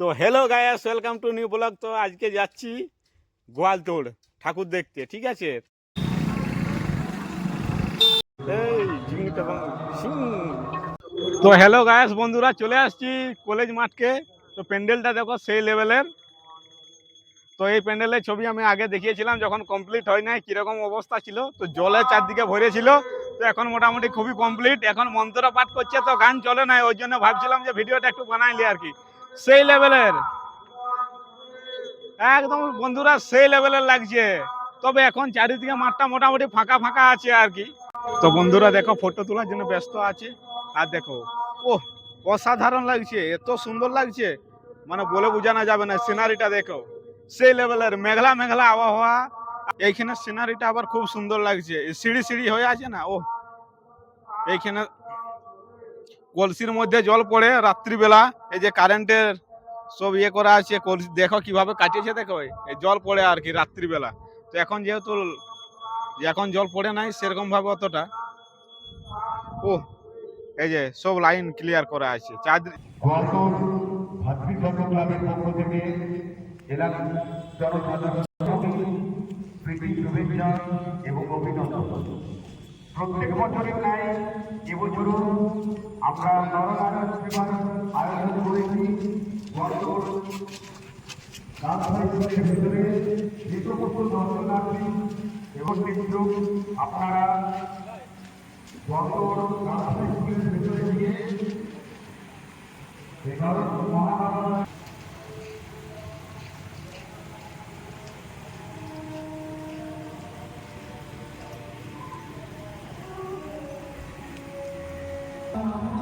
তো hello guys welcome to new blog তো আজকে যাচ্ছি গোয়ালতোড়, ঠাকুর দেখতে, ঠিক আছে? তো হ্যালো গায়াস বন্ধুরা, চলে আসছি কলেজ মাঠকে। তো প্যান্ডেলটা দেখো, সেই লেভেলের তো এই প্যান্ডেলের ছবি আমি আগে দেখিয়েছিলাম, যখন কমপ্লিট হয় নাই, কীরকম অবস্থা ছিল। তো জলে চারদিকে ভরে ছিল, তো এখন মোটামুটি খুবই কমপ্লিট এখন মন্ত্র পাঠ করছে তো গান চলে নাই, ওই জন্য ভাবছিলাম যে ভিডিওটা একটু বানাইলি আর কি। সেই লেভেলের একদম বন্ধুরা, সেই লেভেলের লাগছে। তবে এখন চারিদিকে মাঠটা মোটামুটি ফাঁকা ফাঁকা আছে আর কি। তো বন্ধুরা, দেখো ফটো তোলার জন্য ব্যস্ত আছে। আর দেখো ও অসাধারণ লাগছে, এত সুন্দর লাগছে। মানে বলে বোঝানো যাবে না সিনারিটা দেখো। সেই লেভেলের মেঘলা মেঘলা আবহাওয়া। এইখানে সিনারিটা আবার খুব সুন্দর লাগছে। সিঁড়ি সিঁড়ি হয়ে আছে না? ও এইখানে কলসির মধ্যে জল পড়ে রাত্রিবেলা, এই যে কারেন্টের সব ইয়ে করা আছে, কলসি দেখো কীভাবে কাটিয়েছে দেখো, এই জল পড়ে আর কি রাত্রিবেলা। তো এখন যেহেতু এখন জল পড়ে নাই সেরকম ভাবে অতটা। ও এই যে সব লাইন ক্লিয়ার করা আছে। চার এবং অভিনন্দন। প্রত্যেক বছরের ন্যায় এবছরও আমরা নরনারায়ণ সেবার আয়োজন করেছি। রাজবাড়ির ভিতরে সমস্ত দর্শনার্থী এবং কিন্তু আপনারা গতর রাজবাড়ির ভিতরে গিয়ে Thank.